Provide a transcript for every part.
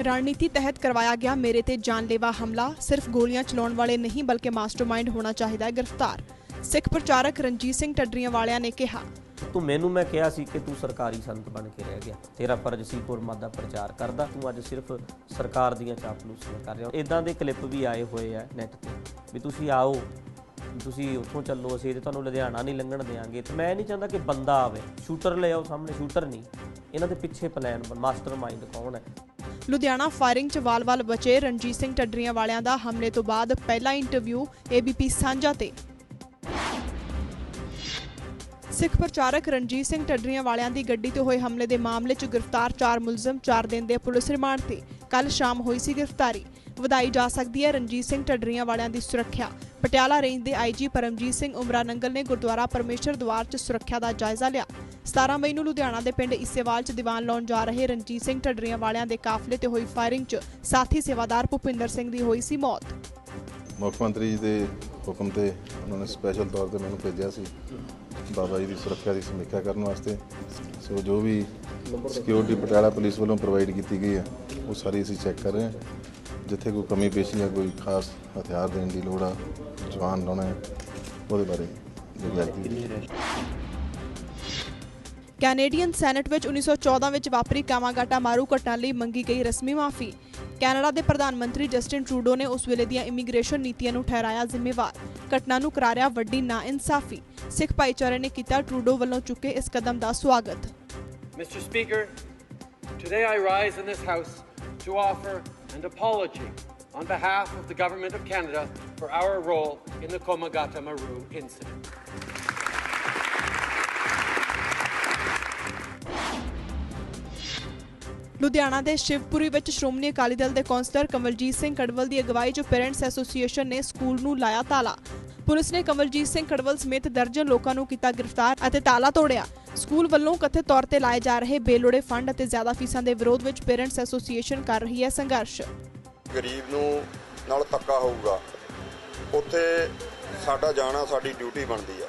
ਰਣਨੀਤੀ ਤਹਿਤ ਕਰਵਾਇਆ ਗਿਆ ਮੇਰੇ ਤੇ ਜਾਨਲੇਵਾ ਹਮਲਾ। ਸਿਰਫ ਗੋਲੀਆਂ ਚਲਾਉਣ ਵਾਲੇ ਨਹੀਂ, ਬਲਕਿ ਮਾਸਟਰਮਾਈਂਡ ਹੋਣਾ ਚਾਹੀਦਾ ਹੈ, ਗ੍ਰਿਫਤਾਰ। ਸਿੱਖ ਪ੍ਰਚਾਰਕ ਰਣਜੀਤ ਸਿੰਘ ਟੱਡਰੀਆਂ ਵਾਲਿਆਂ ਨੇ ਕਿਹਾ। ਤੂੰ ਮੈਨੂੰ, ਮੈਂ ਕਿਹਾ ਸੀ ਕਿ ਤੂੰ ਸਰਕਾਰੀ ਸੰਤ ਬਣ ਕੇ ਰਹਿ ਗਿਆ। ਤੇਰਾ ਫਰਜ਼ ਸੀ ਗੁਰਮਤਿ ਦਾ ਪ੍ਰਚਾਰ ਕਰਦਾ। ਤੂੰ ਅੱਜ ਸਿਰਫ ਸਰਕਾਰ ਦੀਆਂ ਚਾਪਲੂਸੀਆਂ ਕਰ ਰਿਹਾ। ਇਦਾਂ ਦੇ ਕਲਿੱਪ ਵੀ ਆਏ ਹੋਏ ਆ ਨੈਟ ਤੇ, ਵੀ ਤੁਸੀਂ ਆਓ, ਤੁਸੀਂ ਉੱਥੋਂ ਚੱਲੋ, ਅਸੀਂ ਤੇ ਤੁਹਾਨੂੰ ਲੁਧਿਆਣਾ ਨਹੀਂ ਲੰਘਣ ਦੇਾਂਗੇ ਤੇ ਮੈਂ ਨਹੀਂ ਚਾਹੁੰਦਾ ਕਿ ਬੰਦਾ ਆਵੇ। ਸ਼ੂਟਰ ਲੈ ਆਓ ਸਾਹਮਣੇ, ਸ਼ੂਟਰ ਨਹੀਂ। ਇਹਨਾਂ ਦੇ ਪਿੱਛੇ ਪਲਾਨ ਮਾਸਟਰਮਾਈਂਡ ਕੌਣ ਹੈ? ਲੁਧਿਆਣਾ ਫਾਇਰਿੰਗ ਚ ਵਾਲ-ਵਾਲ ਬਚੇ ਰਣਜੀਤ ਸਿੰਘ ਟੱਡਰੀਆਂ ਵਾਲਿਆਂ ਦਾ ਹਮਲੇ ਤੋਂ ਬਾਅਦ ਪਹਿਲਾ ਇੰਟਰਵਿਊ ਏਬੀਪੀ ਸਾਂਝਾ ਤੇ। ਸਿੱਖ ਪ੍ਰਚਾਰਕ ਰਣਜੀਤ ਸਿੰਘ ਟੱਡਰੀਆਂ ਵਾਲਿਆਂ ਦੀ ਗੱਡੀ ਤੇ ਹੋਏ ਹਮਲੇ ਦੇ ਮਾਮਲੇ 'ਚ ਗ੍ਰਿਫਤਾਰ ਚਾਰ ਮੁਲਜ਼ਮ, ਚਾਰ ਦਿਨ ਦੇ ਪੁਲਿਸ ਰਿਮਾਂਡ ਤੇ। ਕੱਲ ਸ਼ਾਮ ਹੋਈ ਸੀ ਗ੍ਰਿਫਤਾਰੀ। ਵਧਾਈ ਜਾ ਸਕਦੀ ਹੈ ਰਣਜੀਤ ਸਿੰਘ ਟੱਡਰੀਆਂ ਵਾਲਿਆਂ ਦੀ ਸੁਰੱਖਿਆ। ਪਟਿਆਲਾ ਰੇਂਜ ਦੇ ਆਈਜੀ ਪਰਮਜੀਤ ਸਿੰਘ ਉਮਰਾ ਨੰਗਲ ਨੇ ਗੁਰਦੁਆਰਾ ਪਰਮੇਸ਼ਰ ਦੁਆਰ 'ਚ ਸੁਰੱਖਿਆ ਦਾ ਜਾਇਜ਼ਾ ਲਿਆ। 17 ਮਈ ਨੂੰ ਲੁਧਿਆਣਾ ਦੇ ਪਿੰਡ ਇਸੇਵਾਲ 'ਚ ਦੀਵਾਨ ਲਾਉਣ ਜਾ ਰਹੇ ਰਣਜੀਤ ਸਿੰਘ ਟੱਡਰੀਆਂ ਵਾਲਿਆਂ ਦੇ ਕਾਫਲੇ ਤੇ ਹੋਈ ਫਾਇਰਿੰਗ 'ਚ ਸਾਥੀ ਸੇਵਾਦਾਰ ਭੁਪਿੰਦਰ ਸਿੰਘ ਦੀ ਹੋਈ ਸੀ ਮੌਤ। ਮੁੱਖ ਮੰਤਰੀ ਜੀ ਦੇ ਹੁਕਮ ਤੇ ਉਹਨਾਂ ਨੇ ਸਪੈਸ਼ਲ ਤੌਰ ਤੇ ਮੈਨੂੰ ਭੇਜਿਆ ਸੀ। ਬਾਬਾ ਜੀ ਦੀ ਸੁਰੱਖਿਆ ਦੀ ਸਮੀਖਿਆ ਕਰਨ ਵਾਸਤੇ। ਸੋ ਜੋ ਵੀ ਸਿਕਿਉਰਿਟੀ ਪਟਿਆਲਾ ਪੁਲਿਸ ਵੱਲੋਂ ਪ੍ਰੋਵਾਈਡ ਕੀਤੀ ਗਈ ਹੈ, ਉਹ ਸਾਰੀ ਅਸੀਂ ਚੈੱਕ ਕਰ ਰਹੇ ਹਾਂ। ਜਿੱਥੇ ਕੋਈ ਕਮੀ ਪੇਸ਼ੀ ਜਾਂ ਕੋਈ ਖਾਸ ਹਥਿਆਰ ਦੇਣ ਦੀ ਲੋੜ ਆ ਜਵਾਨ ਲਾਉਣਾ ਹੈ ਉਹਦੇ ਬਾਰੇ ਜਿਹੜੀ ਕੈਨੇਡੀਅਨ ਸੈਨੇਟ ਵਿੱਚ 1914 ਵਿੱਚ ਵਾਪਰੀ ਕਾਮਾਗਾਟਾ ਮਾਰੂ ਘਟਨਾ ਲਈ ਮੰਗੀ ਗਈ ਰਸਮੀ ਮਾਫੀ। ਕੈਨੇਡਾ ਦੇ ਪ੍ਰਧਾਨ ਮੰਤਰੀ ਜਸਟਿਨ ਟਰੂਡੋ ਨੇ ਉਸ ਵੇਲੇ ਦੀਆਂ ਇਮੀਗ੍ਰੇਸ਼ਨ ਨੀਤੀਆਂ ਨੂੰ ਠਹਿਰਾਇਆ ਜ਼ਿੰਮੇਵਾਰ। ਘਟਨਾ ਨੂੰ ਕਰਾਰਿਆ ਵੱਡੀ ਨਾਇਨਸਾਫੀ। ਸਿੱਖ ਭਾਈਚਾਰੇ ਨੇ ਕੀਤਾ ਟਰੂਡੋ ਵੱਲੋਂ ਚੁੱਕੇ ਇਸ ਕਦਮ ਦਾ ਸਵਾਗਤ। Mr. Speaker, today I rise in this House to offer an apology on behalf of the Government of Canada for our role in the Komagata Maru incident. Ludhiana ਦੇ ਸ਼ਿਵਪੁਰੀ ਵਿੱਚ ਸ਼੍ਰੋਮਣੀ ਅਕਾਲੀ ਦਲ ਦੇ ਕੌਂਸਲਰ ਕਮਲਜੀਤ ਸਿੰਘ ਕੜਵਲ ਦੀ ਅਗਵਾਈ 'ਚ ਪੇਰੈਂਟਸ ਐਸੋਸੀਏਸ਼ਨ ਨੇ ਸਕੂਲ ਨੂੰ ਲਾਇਆ ਤਾਲਾ ਪੁਲਿਸ ਨੇ ਕਮਲਜੀਤ ਸਿੰਘ ਕੜਵਲ ਸਮੇਤ ਦਰਜਨ ਲੋਕਾਂ ਨੂੰ ਕੀਤਾ ਗ੍ਰਿਫਤਾਰ ਅਤੇ ਤਾਲਾ ਤੋੜਿਆ। ਸਕੂਲ ਵੱਲੋਂ ਕਥਿਤ ਤੌਰ ਤੇ ਲਾਏ ਜਾ ਰਹੇ ਬੇਲੋੜੇ ਫੰਡ ਅਤੇ ਜ਼ਿਆਦਾ ਫੀਸਾਂ ਦੇ ਵਿਰੋਧ ਵਿੱਚ ਪੇਰੈਂਟਸ ਐਸੋਸੀਏਸ਼ਨ ਕਰ ਰਹੀ ਹੈ ਸੰਘਰਸ਼। ਗਰੀਬ ਨੂੰ ਨਾਲ ਧੱਕਾ ਹੋਊਗਾ। ਉੱਥੇ ਸਾਡਾ ਜਾਣਾ, ਸਾਡੀ ਡਿਊਟੀ ਬਣਦੀ ਆ।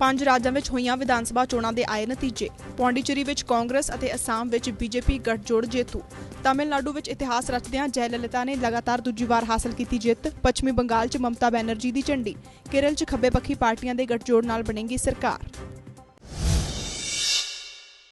ਪੰਜ ਰਾਜਾਂ ਵਿੱਚ ਹੋਈਆਂ ਵਿਧਾਨ ਸਭਾ ਚੋਣਾਂ ਦੇ ਆਏ ਨਤੀਜੇ। ਪੌਂਡੀਚੇਰੀ ਵਿੱਚ ਕਾਂਗਰਸ ਅਤੇ ਅਸਾਮ ਵਿੱਚ ਬੀਜੇਪੀ ਗੱਠਜੋੜ ਜੇਤੂ। ਤਾਮਿਲਨਾਡੂ ਵਿੱਚ ਇਤਿਹਾਸ ਰਚਦਿਆਂ ਜੈਲਲਿਤਾ ਨੇ ਲਗਾਤਾਰ ਦੂਜੀ ਵਾਰ ਹਾਸਲ ਕੀਤੀ ਜਿੱਤ। ਪੱਛਮੀ ਬੰਗਾਲ 'ਚ ਮਮਤਾ ਬੈਨਰਜੀ ਦੀ ਝੰਡੀ। ਕੇਰਲ 'ਚ ਖੱਬੇ ਪੱਖੀ ਪਾਰਟੀਆਂ ਦੇ ਗੱਠਜੋੜ ਨਾਲ ਬਣੇਗੀ ਸਰਕਾਰ।